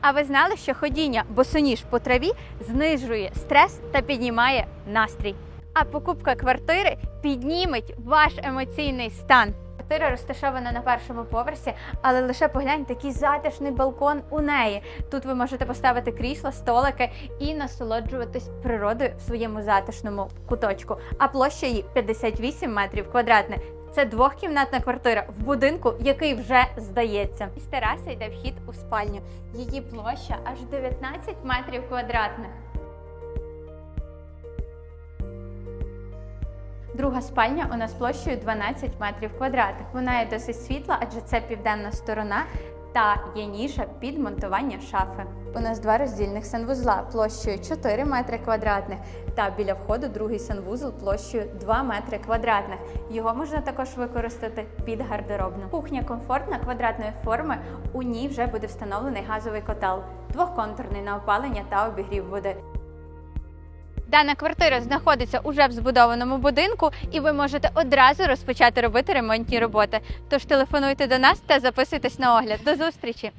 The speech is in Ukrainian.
А ви знали, що ходіння босоніж по траві знижує стрес та піднімає настрій? А покупка квартири підніметь ваш емоційний стан. Квартира розташована на першому поверсі, але лише погляньте, який затишний балкон у неї. Тут ви можете поставити крісла, столики і насолоджуватись природою в своєму затишному куточку. А площа її 58 метрів квадратних. Це двохкімнатна квартира в будинку, який вже здається. Із тераси йде вхід у спальню. Її площа аж 19 метрів квадратних. Друга спальня у нас площею 12 метрів квадратних. Вона є досить світла, адже це південна сторона. Та є ніша під монтування шафи. У нас два роздільних санвузла площею 4 метри квадратних та біля входу другий санвузол площею 2 метри квадратних. Його можна також використати під гардеробну. Кухня комфортна квадратної форми. У ній вже буде встановлений газовий котел, двохконтурний на опалення та обігрів води. Дана квартира знаходиться уже в збудованому будинку, і ви можете одразу розпочати робити ремонтні роботи. Тож телефонуйте до нас та записуйтесь на огляд. До зустрічі!